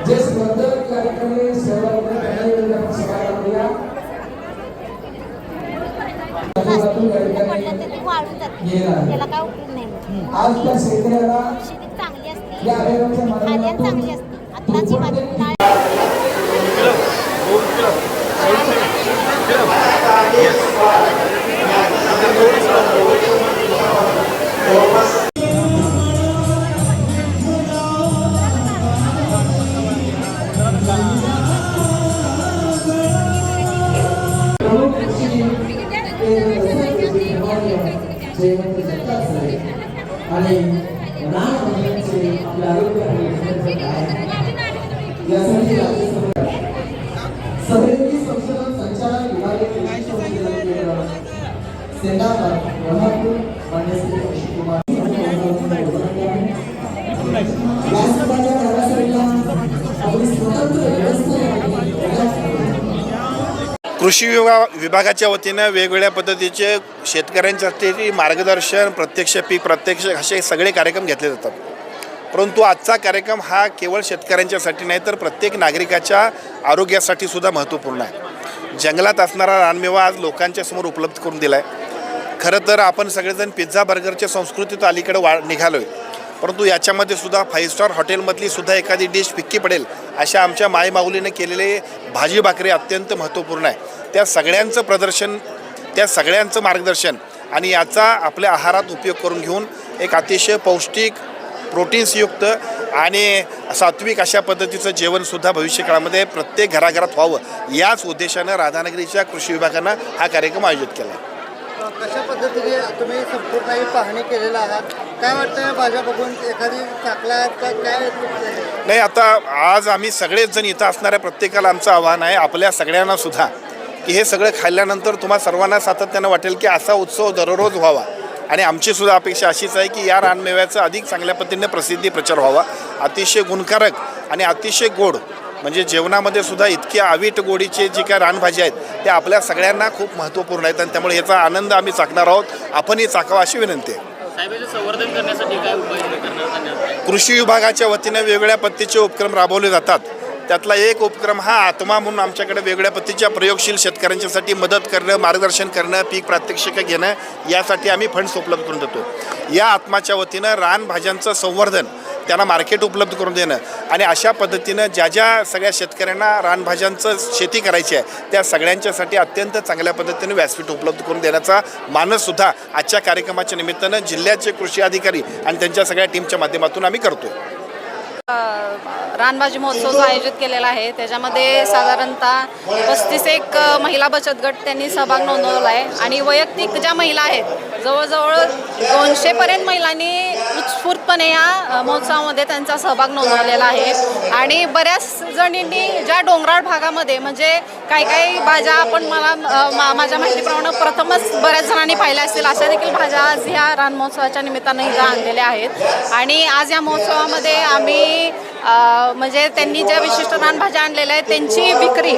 जे स्पर्धक कार्यक्रमी सहभागी त्यांना सभा करूया पडलं तर ते वाळून जाते त्याला काय उपयोग नाही आज त्या शेतकऱ्याला खाद्यान चांगली असते आत्ताची आणि यासाठी राज्य सरकार सहयोगी संशोधन विभागाचे कोल्हापूर व्यासपीठाच्या आपली स्वतंत्र व्यवस्था कृषी विभाग विभागाच्या वतीनं वेगवेगळ्या पद्धतीचे शेतकऱ्यांसाठी मार्गदर्शन प्रत्यक्ष पीक प्रत्यक्ष असे सगळे कार्यक्रम घेतले जातात. परंतु आजचा कार्यक्रम हा केवळ शेतकऱ्यांच्यासाठी नाही तर प्रत्येक नागरिकाच्या आरोग्यासाठी सुद्धा महत्त्वपूर्ण आहे. जंगलात असणारा रानमेवा आज लोकांच्या समोर उपलब्ध करून दिला आहे खरं तर आपण सगळेजण पिझ्झा बर्गरच्या संस्कृतीत अलीकडे वा निघालो आहे परंतु याच्यामध्ये सुद्धा फाईव्ह स्टार हॉटेलमधली सुद्धा एखादी डिश फिक्की पडेल अशा आमच्या मायमाऊलीने केलेले भाजी भाकरी अत्यंत महत्त्वपूर्ण आहे. त्या सगळ्यांचं प्रदर्शन त्या सगळ्यांचं मार्गदर्शन आणि याचा आपल्या आहारात उपयोग करून घेऊन एक अतिशय पौष्टिक प्रोटीन्सयुक्त आणि सात्विक अशा पद्धतीचं जेवणसुद्धा भविष्यकाळामध्ये प्रत्येक घराघरात व्हावं याच उद्देशानं राधानगरीच्या कृषी विभागानं हा कार्यक्रम आयोजित केला. आहे कशा पद्धतीने तुम्ही संपूर्ण पाहणी केलेला आहात? काय वाटतं भाज्या बघून एखादी चाकला का? काय नाही आता आज आम्ही सगळेच जण इथं असणाऱ्या प्रत्येकाला आमचं आव्हान आहे आपल्या सगळ्यांना सुद्धा की हे सगळं खाल्ल्यानंतर तुम्हा सर्वांना सातत्यानं वाटेल की असा उत्सव दररोज व्हावा. आणि आमची सुद्धा अपेक्षा अशीच आहे की या रानमेव्याचा अधिक चांगल्या पद्धतीने प्रसिद्धी प्रचार व्हावा. अतिशय गुणकारक आणि अतिशय गोड म्हणजे जेवणामध्ये सुद्धा इतक्या अवीट गोडीचे जे काय रानभाज्या आहेत त्या आपल्या सगळ्यांना खूप महत्त्वपूर्ण आहेत. आणि त्यामुळे याचा आनंद आम्ही चाकणार आहोत. आपणही चाकावा अशी विनंती आहे. संवर्धन करण्यासाठी काय? कृषी विभागाच्या वतीने वेगवेगळ्या पद्धतीचे उपक्रम राबवले जातात. त्यातला एक उपक्रम हा आत्मा म्हणून आमच्याकडे वेगळ्या पद्धतीच्या प्रयोगशील शेतकऱ्यांच्यासाठी मदत करणं मार्गदर्शन करणं पीक प्रात्यक्षिकं घेणं यासाठी आम्ही फंड्स उपलब्ध करून देतो. या आत्माच्या वतीनं रानभाज्यांचं संवर्धन त्यांना मार्केट उपलब्ध करून देणं आणि अशा पद्धतीनं ज्या ज्या सगळ्या शेतकऱ्यांना रानभाज्यांचं शेती करायची आहे त्या सगळ्यांच्यासाठी अत्यंत चांगल्या पद्धतीने व्यासपीठ उपलब्ध करून देण्याचा मानससुद्धा आजच्या कार्यक्रमाच्या निमित्तानं जिल्ह्याचे कृषी अधिकारी आणि त्यांच्या सगळ्या टीमच्या माध्यमातून आम्ही करतो. रानभाजी महोत्सव जो आयोजित केलेला आहे त्याच्यामध्ये साधारणतः पस्तीस एक महिला बचत गट त्यांनी सहभाग नोंदवला आहे आणि वैयक्तिक ज्या महिला आहेत जवळजवळ दोनशेपर्यंत महिलांनी उत्स्फूर्तपणे या महोत्सवामध्ये त्यांचा सहभाग नोंदवलेला आहे. आणि बऱ्याच जणींनी ज्या डोंगराळ भागामध्ये म्हणजे काही काही भाज्या आपण मला मा- माझ्या माहितीप्रमाणे प्रथमच बऱ्याच जणांनी पाहिल्या असतील अशा देखील भाज्या आज ह्या रान महोत्सवाच्या निमित्तानं इथं आणलेल्या आहेत. आणि आज या महोत्सवामध्ये आम्ही म्हणजे त्यांनी ज्या विशिष्ट रानभाज्या आणलेल्या आहेत त्यांची विक्री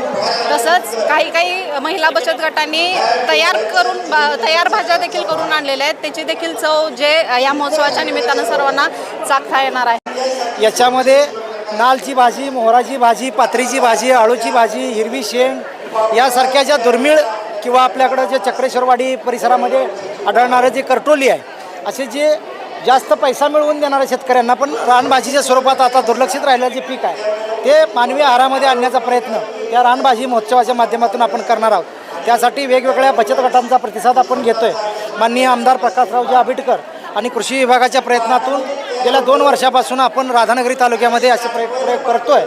तसंच काही काही महिला बचत गटांनी तयार करून बा- तयार भाज्या देखील करून आणलेल्या आहेत. त्याची देखील चव जे या महोत्सवाच्या निमित्तानं सर्वांना चाखता येणार आहे. याच्यामध्ये नालची भाजी मोहराची भाजी पात्रीची भाजी आळूची भाजी हिरवी शेंग यासारख्या ज्या दुर्मिळ किंवा आपल्याकडं जे चक्रेश्वरवाडी परिसरामध्ये आढळणारं जे करटोली आहे असे जे जास्त पैसा मिळवून देणाऱ्या शेतकऱ्यांना पण रानभाजीच्या स्वरूपात आता दुर्लक्षित राहिलेलं जे पीक आहे ते मानवी आहारामध्ये आणण्याचा प्रयत्न त्या रानभाजी महोत्सवाच्या माध्यमातून आपण करणार आहोत. त्यासाठी वेगवेगळ्या बचत गटांचा प्रतिसाद आपण घेतो आहे माननीय आमदार प्रकाशरावजी आबिटकर आणि कृषी विभागाच्या प्रयत्नातून गेल्या दोन वर्षापासून आपण राधानगरी तालुक्यामध्ये असे प्रयोग प्रयोग आहे